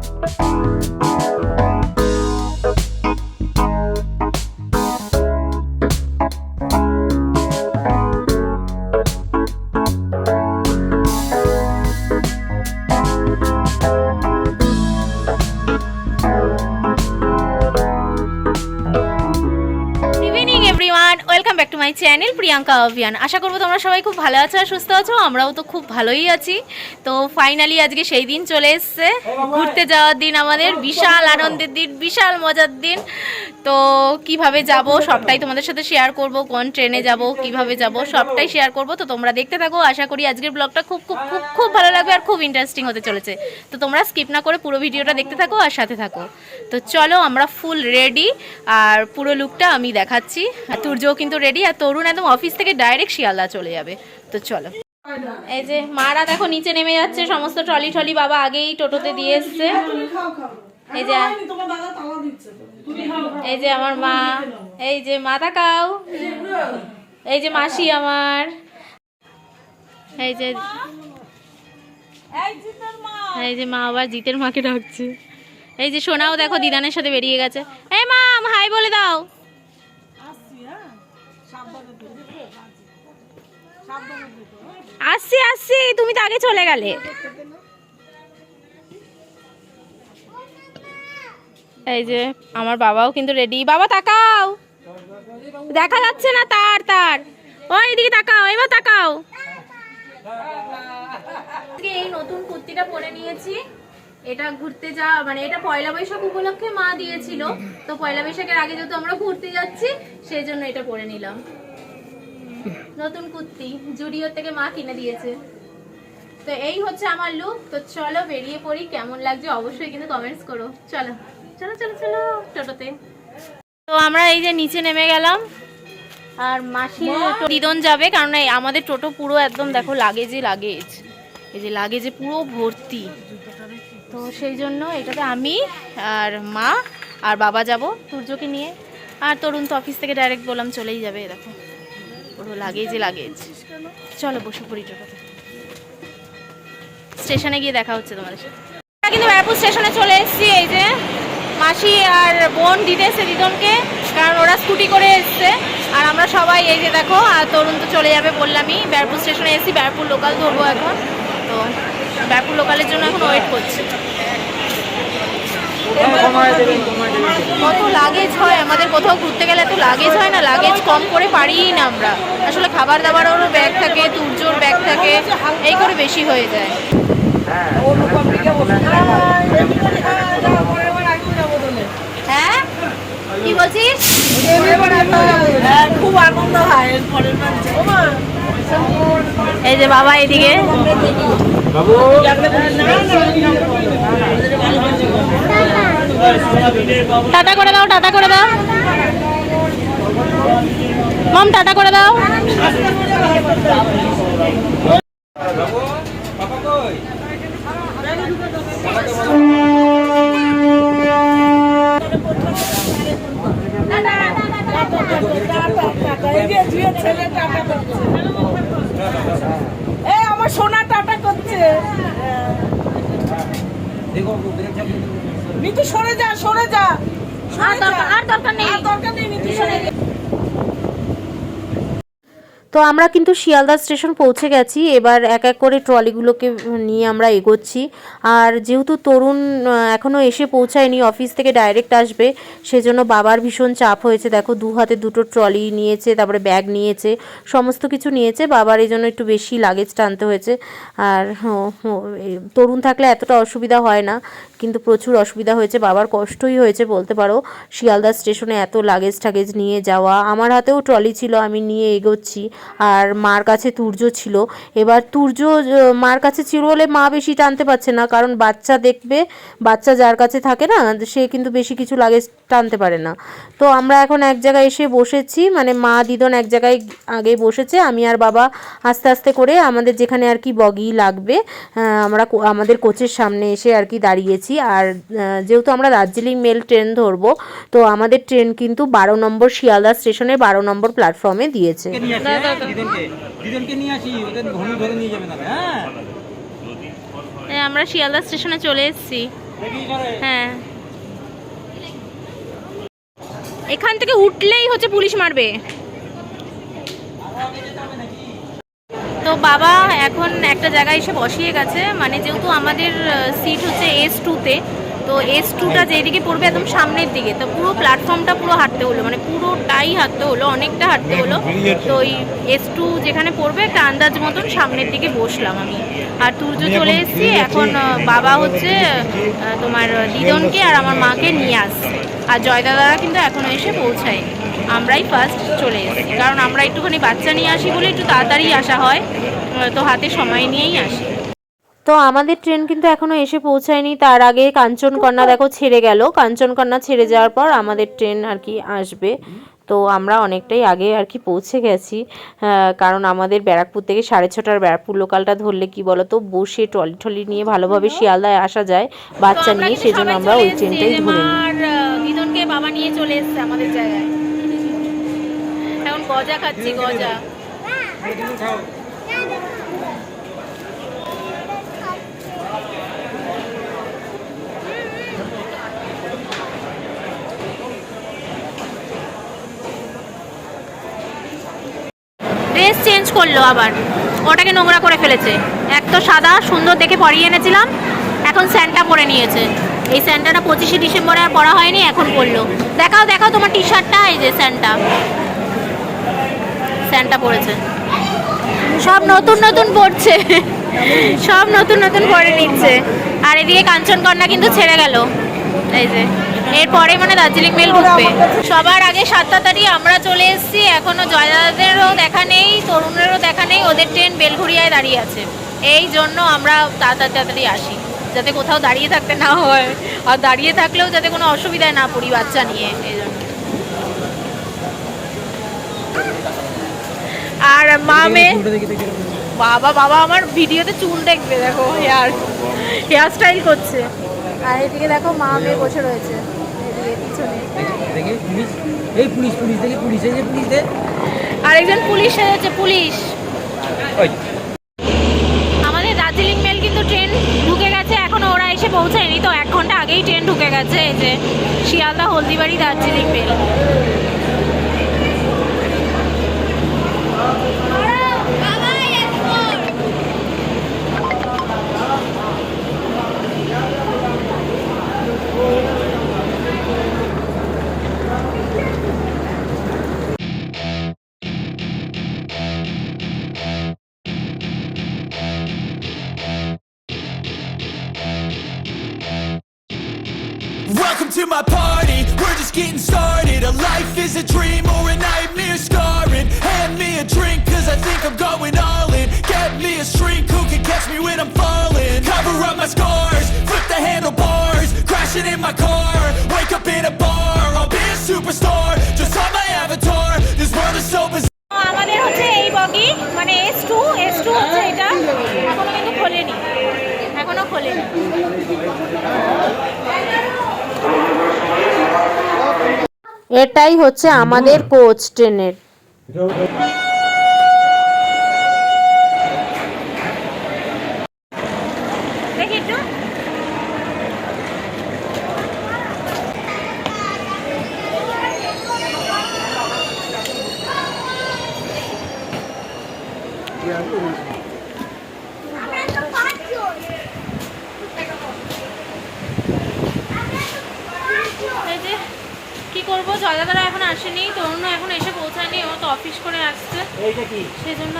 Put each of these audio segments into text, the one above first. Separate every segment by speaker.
Speaker 1: Música Priyanka অভিয়ান। আশা করব তোমরা সবাই খুব ভালো আছো আর সুস্থ আছো, আমরাও তো খুব ভালোই আছি। তো ফাইনালি আজকে সেই দিন চলে এসছে। ঘুরতে যাওয়ার দিন আমাদের, বিশাল আনন্দের দিন, বিশাল মজার দিন। তো কীভাবে যাব সবটাই তোমাদের সাথে শেয়ার করব, কোন ট্রেনে যাব, কীভাবে যাব সবটাই শেয়ার করব। তো তোমরা দেখতে থাকো, আশা করি আজকের ব্লগটা খুব খুব খুব খুব ভালো লাগবে আর খুব ইন্টারেস্টিং হতে চলেছে। তো তোমরা স্কিপ না করে পুরো ভিডিওটা দেখতে থাকো আর সাথে থাকো। তো চলো আমরা ফুল রেডি আর পুরো লুকটা আমি দেখাচ্ছি। আর তুর্যও কিন্তু রেডি আর তরুণ একদম অফিস থেকে ডাইরেক্ট শিয়ালদা চলে যাবে তো চলো এই যে মারা দেখো নিচে নেমে যাচ্ছে, সমস্ত ট্রলি ট্রলি বাবা আগেই টোটোতে দিয়ে এসছে এই যে। এই যে আমার মা, এই যে মা তাকাও এই যে মাসি আমার, এই যে
Speaker 2: এই মা।
Speaker 1: যে মা আবার জিতের মাকে ডাকছে এই যে সোনাও দেখো দিদানের সাথে বেরিয়ে গেছে এই মাম হাই বলে দাও
Speaker 2: আসছি
Speaker 1: আসছি, তুমি তো আগে চলে গেলে। এই যে, আমার বাবাও কিন্তু রেডি বাবা, তাকাও। দেখা যাচ্ছে না তার তার। ওই এদিকে তাকাও, এবার তাকাও। এই নতুন কুর্তিটা পরে নিয়েছি। এটা ঘুরতে যা মানে এটা পয়লা বৈশাখ উপলক্ষে মা দিয়েছিল। তো পয়লা বৈশাখের আগে যেহেতু আমরা ঘুরতে যাচ্ছি, সেই জন্য এটা পরে নিলাম। নতুন কুর্তি জুডিও থেকে মা কিনে দিয়েছে। তো এই হচ্ছে আমার লুক তো চলো বেরিয়ে পড়ি কেমন লাগছে অবশ্যই কিন্তু কমেন্টস করো। চলো চলো চলো চলো টোটোতে। তো আমরা এই যে নিচে নেমে গেলাম। আর মাসি দিদন যাবে কারণ আমাদের টোটো পুরো একদম দেখো লাগেজে লাগেজ এই যে লাগেজে পুরো ভর্তি। তো সেই জন্য এটাতে আমি আর মা আর বাবা যাব সূর্যকে নিয়ে। আর তরুণ তো অফিস থেকে ডাইরেক্ট বললাম চলেই যাবে দেখো। পুরো লাগেজে লাগেজ। চলো বসে পড়ি টোটোতে। স্টেশনে গিয়ে দেখা হচ্ছে তোমাদের সাথে। কিন্তু ব্যারাকপুর স্টেশনে চলে এসেছি, এই যে মাসি আর বোন দিতে এসছে দিদনকে কারণ ওরা স্কুটি করে এসছে। আর আমরা সবাই, এই যে দেখো, আর তরুণ তো চলে যাবে বললামই, ব্যারাকপুর স্টেশনে এসেছি, ব্যারাকপুর লোকাল ধরবো এখন। তো ব্যারাকপুর লোকালের জন্য এখন ওয়েট করছি। কত লাগেজ হয়? আমাদের কোথাও ঘুরতে গেলে এত লাগেজ হয় না লাগেজ কম করে পারিই না আমরা। আসলে খাবার দাবারেরও ব্যাগ থাকে তুর্যোর ব্যাগ থাকে এই করে বেশি হয়ে যায়। হ্যাঁ? কি বলছিস?
Speaker 2: হ্যাঁ, খুব আনন্দ হয়
Speaker 1: এই যে বাবা এদিকে। টাটা করে দাও টাটা করে দাও। মম টাটা করে দাও।
Speaker 2: আমার সোনা টাটা করছে। নিতু সরে যা সরে যা
Speaker 1: আর দরকার আর দরকার নেই।
Speaker 2: আর দরকার নেই নিতু সরে যা
Speaker 3: তো আমরা কিন্তু শিয়ালদা স্টেশন পৌঁছে গেছি। এবার এক এক করে ট্রলিগুলোকে নিয়ে আমরা এগোচ্ছি। আর যেহেতু তরুণ এখনও এসে পৌঁছায়নি, অফিস থেকে ডাইরেক্ট আসবে, সেজন্য বাবার ভীষণ চাপ হয়েছে। দেখো, দু হাতে দুটো ট্রলি নিয়েছে, তারপরে ব্যাগ নিয়েছে, সমস্ত কিছু নিয়েছে। বাবার এই জন্য একটু বেশি লাগেজ টানতে হয়েছে। আর তরুণ থাকলে এতটা অসুবিধা হয় না, কিন্তু প্রচুর অসুবিধা হয়েছে। বাবার কষ্টই হয়েছে বলতে পারো। শিয়ালদা স্টেশনে এত লাগেজ টাগেজ নিয়ে যাওয়া, আমার হাতেও ট্রলি ছিল, আমি নিয়ে এগোচ্ছি। আর মার কাছে তুর্য ছিল। এবার তুর্য মার কাছে ছিল বলে মা বেশি টানতে পারছে না, কারণ বাচ্চা দেখবে, বাচ্চা যার কাছে থাকে না, সে কিন্তু বেশি কিছু লাগে টানতে পারে না। তো আমরা এখন এক জায়গায় এসে বসেছি মানে মা দিদন এক জায়গায় আগে বসেছে, আমি আর বাবা আস্তে আস্তে করে আমাদের যেখানে আর কি বগি লাগবে আমরা আমাদের কোচের সামনে এসে আর কি দাঁড়িয়েছি। আর যেহেতু আমরা দার্জিলিং মেল ট্রেন ধরবো, তো আমাদের ট্রেন কিন্তু বারো নম্বর শিয়ালদা স্টেশনে বারো নম্বর প্ল্যাটফর্মে দিয়েছে?
Speaker 4: দিদনকে। দিদনকে নিয়ে আসি ওদের ঘন ধরে নিয়ে যাবে না হ্যাঁ?
Speaker 1: আমরা শিয়ালদা স্টেশনে চলে এসেছি। হ্যাঁ। এখান থেকে উঠলেই হচ্ছে পুলিশ মারবে। তো বাবা এখন একটা জায়গায় এসে বসিয়ে গেছে মানে যেহেতু আমাদের সিট হচ্ছে এস টুতে তো এস টুটা যেদিকে পড়বে একদম সামনের দিকে। তো পুরো প্ল্যাটফর্মটা পুরো হাঁটতে হলো মানে পুরোটাই হাঁটতে হলো অনেকটা হাঁটতে হলো। তো ওই এস টু যেখানে পড়বে একটা আন্দাজ মতন সামনের দিকে বসলাম আমি। আর তুর্য চলে এসেছি এখন বাবা হচ্ছে তোমার দিদনকে আর আমার মাকে নিয়ে আসছে। আর জয় দাদারা কিন্তু এখনও এসে পৌঁছায়নি। আমরাই ফার্স্ট চলে এসেছি। কারণ আমরা একটুখানি বাচ্চা নিয়ে আসি বলে একটু তাড়াতাড়ি আসা হয়। তো হাতে সময় নিয়েই আসি।
Speaker 3: তো আমাদের ট্রেন কিন্তু এখনও এসে পৌঁছায়নি। তার আগে কাঞ্চনকন্যা দেখো ছেড়ে গেল। কাঞ্চনকন্যা ছেড়ে যাওয়ার পর আমাদের ট্রেন আর কি আসবে। তো আমরা অনেকটাই আগে আর কি পৌঁছে গেছি। আহ, কারণ আমাদের ব্যারাকপুর থেকে সাড়ে ছটার ব্যারাকপুর লোকালটা ধরলে কি বলতো বসে ট্রলি টলি নিয়ে ভালোভাবে শিয়ালদায় আসা যায়। বাচ্চা নিয়ে সেজন্য আমরা ওই ট্রেনটাই ধরে নিই।
Speaker 1: বাবা নিয়ে চলে এসেছে আমাদের জায়গায়। এখন গজা খাচ্ছি গজা। করল আবার। ওটাকে নোংরা করে ফেলেছে। এক তো সাদা, সুন্দর দেখে পরিয়ে এনেছিলাম। এখন স্যান্টা পরে নিয়েছে। এই স্যান্টাটা পঁচিশে ডিসেম্বরে আর পরা হয়নি, এখন পরলো। দেখাও দেখাও তোমার টি শার্টটা এই যে স্যান্টা স্যান্টা পরেছে। সব নতুন নতুন পড়ছে সব নতুন নতুন পরে নিচ্ছে। আর এদিকে কাঞ্চনকন্যা কিন্তু ছেড়ে গেল। এই যে। এরপরে মানে দার্জিলিং মেল ঢুকবে। সবার আগে সাতটা তারিখ আমরা চলে এসেছি, এখনও জয়দাদেরও দেখা নেই, তরুণেরও দেখা নেই, ওদের ট্রেন বেলঘুরিয়ায় দাঁড়িয়ে আছে। এই জন্য আমরা তাড়াতাড়ি তাড়াতাড়ি আসি, যাতে কোথাও দাঁড়িয়ে থাকতে না হয়, আর দাঁড়িয়ে থাকলেও যাতে কোনো অসুবিধায় না পড়ি বাচ্চা নিয়ে, এই জন্য। আর মা মেয়ে বাবা বাবা আমার ভিডিওতে চুল দেখবে, দেখো, হেয়ার হেয়ার স্টাইল করছে। আর এদিকে দেখো মা মেয়ে বসে রয়েছে।
Speaker 4: দেখি পুলিশ। এই পুলিশ পুলিশ দেখি পুলিশ এই যে পুলিশ দে
Speaker 1: আর পুলিশ হচ্ছে পুলিশ। আমাদের দার্জিলিং মেল কিন্তু ট্রেন ঢুকে গেছে এখনও ওরা এসে পৌঁছায়নি। তো এক ঘণ্টা আগেই ট্রেন ঢুকে গেছে এই যে Sealdah Haldibari Darjeeling mail.
Speaker 5: Superstar, just on my avatar. This world is so bizarre.
Speaker 1: আমাদের হচ্ছে এই বগি মানে এস টু এস টু হচ্ছে এটা। এখনও কিন্তু খোলেনি। এখনও খোলেনি।
Speaker 3: এটাই হচ্ছে আমাদের কোচ ট্রেনের
Speaker 1: দেখি একটু এই যে কি করব? জয়দাদারা এখন আসেনি তরুণ এখন এসে পৌঁছায়নি ও তো অফিস করে আসছে। সেই জন্য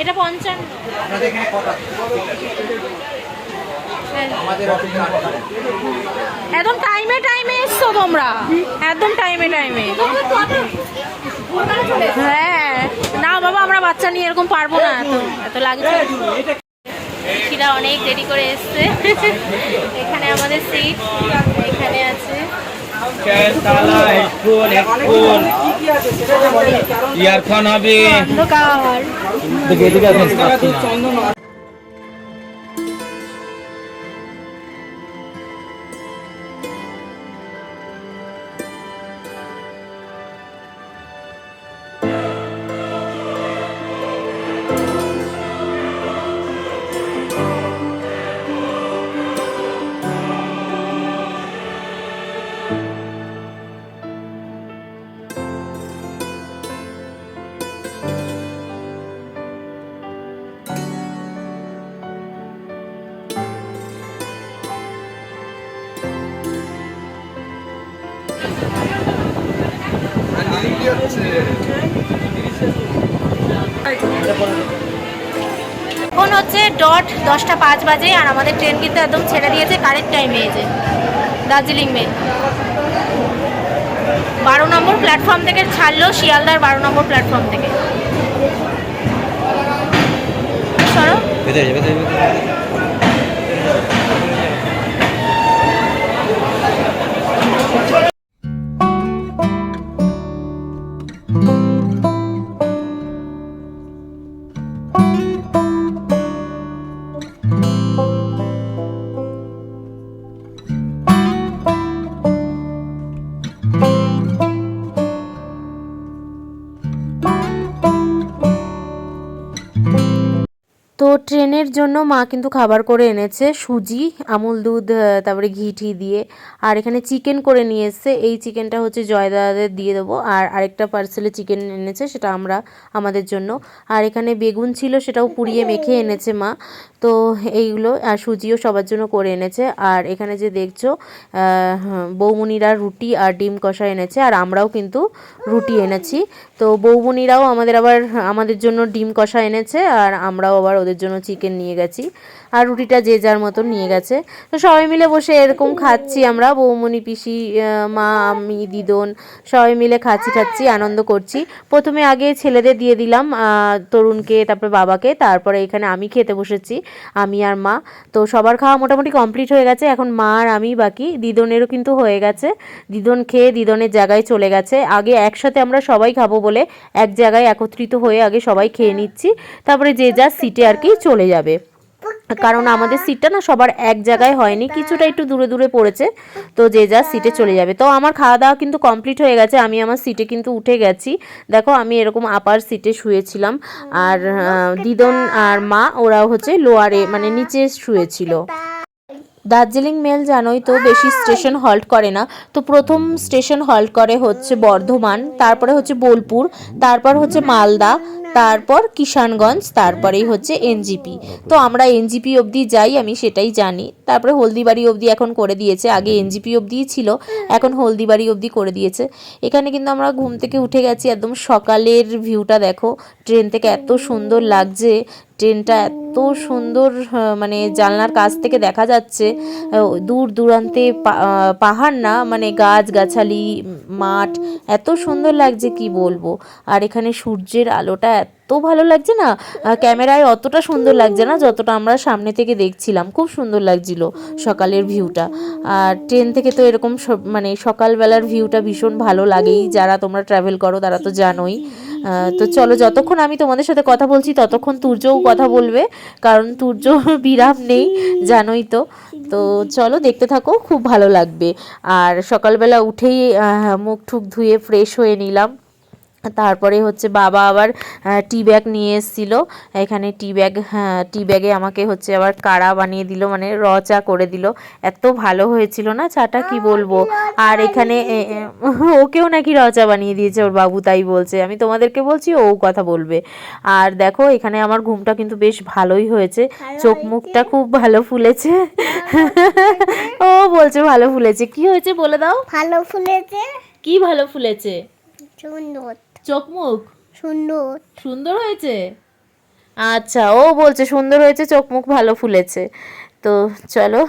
Speaker 4: এটা
Speaker 1: পঞ্চান্ন।
Speaker 4: আপনাদের এখানে কথা আমাদের অফিসে কথা
Speaker 1: একদম টাইমে টাইমে এসছো তোমরা। একদম টাইমে টাইমে হ্যাঁ। না বাবা আমরা বাচ্চা নিয়ে এরকম পারব না। এত এত লাগছে। সেটা অনেক দেরি করে এসছে। এখানে আমাদের সিট এখানে আছে।
Speaker 4: ইয়ারফোন হবে। এখন
Speaker 3: হচ্ছে ডট দশটা পাঁচ বাজে আর আমাদের ট্রেন কিন্তু একদম ছেড়ে দিয়েছে কারেক্ট টাইমে এসে দার্জিলিং মেল। বারো নম্বর প্ল্যাটফর্ম থেকে ছাড়লো শিয়ালদার বারো নম্বর প্ল্যাটফর্ম থেকে। সরো। ট্রেনের জন্য মা কিন্তু খাবার করে এনেছে, সুজি, আমুল দুধ তারপরে ঘি ঠি দিয়ে। আর এখানে চিকেন করে নিয়ে এই চিকেনটা হচ্ছে জয়দাদের দিয়ে দেবো। আর আরেকটা পার্সেলে চিকেন এনেছে, সেটা আমরা, আমাদের জন্য। আর এখানে বেগুন ছিল, সেটাও পুড়িয়ে মেখে এনেছে মা। তো এইগুলো, আর সুজিও সবার জন্য করে এনেছে। আর এখানে যে দেখছ বৌমনিরা রুটি আর ডিম কষা এনেছে, আর আমরাও কিন্তু রুটি এনেছি। তো বৌমনিরাও আমাদের আবার, আমাদের জন্য ডিম কষা এনেছে, আর আমরাও আবার ওদের জন্য চিকেন নিয়ে গেছি। আর রুটিটা যে যার মতন নিয়ে গেছে। তো সবাই মিলে বসে এরকম খাচ্ছি আমরা, বৌমনি, পিসি মা, আমি, দিদন, সবাই মিলে খাচ্ছি খাচ্ছি, আনন্দ করছি। প্রথমে আগে ছেলেদের দিয়ে দিলাম তরুণকে, তারপরে বাবাকে, তারপরে এখানে আমি খেতে বসেছি, আমি আর মা। তো সবার খাওয়া মোটামুটি কমপ্লিট হয়ে গেছে, এখন মা আর আমি বাকি, দিদনেরও কিন্তু হয়ে গেছে। দিদন খেয়ে দিদনের জায়গায় চলে গেছে। আগে একসাথে আমরা সবাই খাব বলে এক জায়গায় একত্রিত হয়ে আগে সবাই খেয়ে নিচ্ছি, তারপরে যে যার সিটে আর কি চলে যাবে। কারণ আমাদের সিটটা না সবার এক জায়গায় হয়নি, কিছুটা একটু দূরে দূরে পড়েছে, তো যে যার সিটে চলে যাবে। তো আমার খাওয়া দাওয়া কিন্তু কমপ্লিট হয়ে গেছে, আমি আমার সিটে কিন্তু উঠে গেছি। দেখো, আমি এরকম আপার সিটে শুয়েছিলাম, আর দিদন আর মা ওরা হচ্ছে লোয়ারে মানে নিচে শুয়েছিল। দার্জিলিং মেল জানোই তো বেশি স্টেশন হল্ট করে না। তো প্রথম স্টেশন হল্ট করে হচ্ছে বর্ধমান, তারপরে হচ্ছে বোলপুর, তারপর হচ্ছে মালদা তারপর কিষানগঞ্জ, তারপরেই হচ্ছে এনজিপি। তো আমরা এনজিপি অবধি যাই, আমি সেটাই জানি। তারপরে হলদিবাড়ি অবধি এখন করে দিয়েছে। আগে এনজিপি অবধিই ছিল, এখন হলদিবাড়ি অবধি করে দিয়েছে। এখানে কিন্তু আমরা ঘুম থেকে উঠে গেছি, একদম সকালের ভিউটা দেখো। ট্রেন থেকে এত সুন্দর লাগছে, ট্রেনটা এত সুন্দর মানে জানলার কাছ থেকে দেখা যাচ্ছে। দূর দূরান্তে পাহাড় না মানে গাছ গাছালি মাঠ, এত সুন্দর লাগছে, কি বলব? আর এখানে সূর্যের আলোটা এত ভালো লাগছে না? ক্যামেরায় অতটা সুন্দর লাগছে না যতটা আমরা সামনে থেকে দেখছিলাম। খুব সুন্দর লাগছিল সকালের ভিউটা। আর ট্রেন থেকে তো এরকম মানে সকালবেলার ভিউটা ভীষণ ভালো লাগেই। যারা তোমরা ট্রাভেল করো, তারা তো জানোই। তো চলো, যতক্ষণ আমি তোমাদের সাথে কথা বলছি, ততক্ষণ তুর্যও কথা বলবে। কারণ তুর্য বিরাম নেই, জানোই তো। তো চলো, দেখতে থাকো, খুব ভালো লাগবে। আর সকালবেলা উঠেই মুখ ঠুক ধুয়ে ফ্রেশ হয়ে নিলাম। তারপরে হচ্ছে বাবা আবার টি ব্যাগ নিয়ে এসেছিল। এখানে টি ব্যাগ হ্যাঁ টি ব্যাগে আমাকে হচ্ছে আবার কাড়া বানিয়ে দিল মানে র চা করে দিল। এত ভালো হয়েছিল না চাটা কি বলব? আর এখানে ওকেও নাকি র চা বানিয়ে দিয়েছে ওর বাবু তাই বলছে। আমি তোমাদেরকে বলছি ও কথা বলবে। আর দেখো এখানে আমার ঘুমটা কিন্তু বেশ ভালোই হয়েছে। চোখ মুখটা খুব ভালো ফুলেছে। ও বলছে ভালো ফুলেছে। কি হয়েছে বলে দাও।
Speaker 6: ভালো ফুলেছে?
Speaker 3: কি ভালো ফুলেছে?
Speaker 6: সুন্দর
Speaker 3: চোখ মুখ
Speaker 6: সুন্দর।
Speaker 3: সুন্দর হয়েছে? আচ্ছা ও বলছে সুন্দর হয়েছে চোখ মুখ ভালো ফুলেছে। তো চলো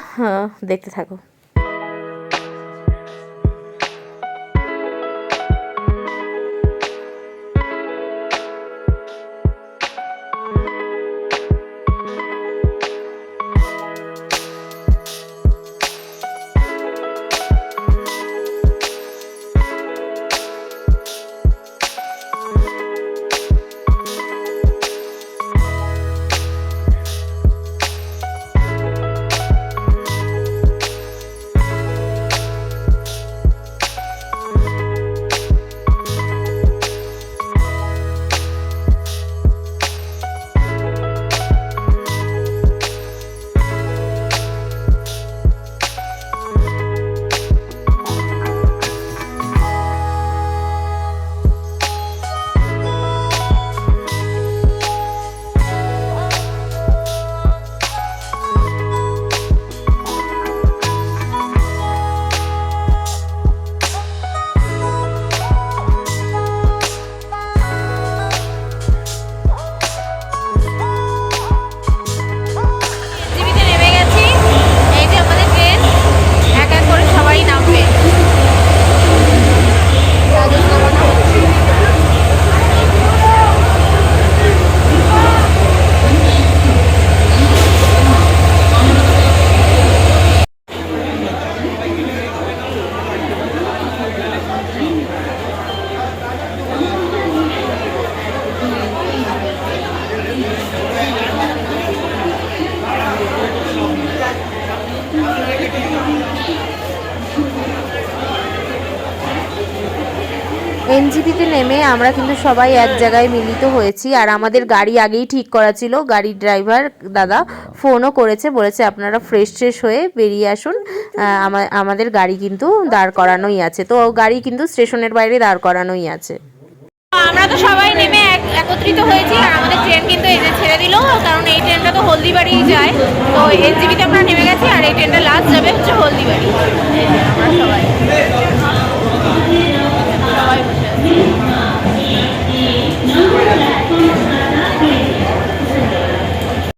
Speaker 3: দেখতে থাকো। নেমে আমরা কিন্তু সবাই এক জায়গায় মিলিত হয়েছি। আর আমাদের গাড়ি আগেই ঠিক করা ছিল। গাড়ির ড্রাইভার দাদা ফোনও করেছে, বলেছে আপনারা ফ্রেশ ট্রেশ হয়ে বেরিয়ে আসুন। আমাদের গাড়ি কিন্তু দাঁড় করানোই আছে। তো গাড়ি কিন্তু স্টেশনের বাইরে দাঁড় করানোই আছে।
Speaker 1: আমরা তো সবাই নেমে একত্রিত হয়েছি। আর আমাদের ট্রেন কিন্তু এই যে ছেড়ে দিল, কারণ এই ট্রেনটা তো হলদিবাড়ি যায়। তো এনজিবিতে আমরা নেমে গেছি, আর এই ট্রেনটা লাস্ট যাবে হচ্ছে হলদিবাড়ি। আমরা সবাই।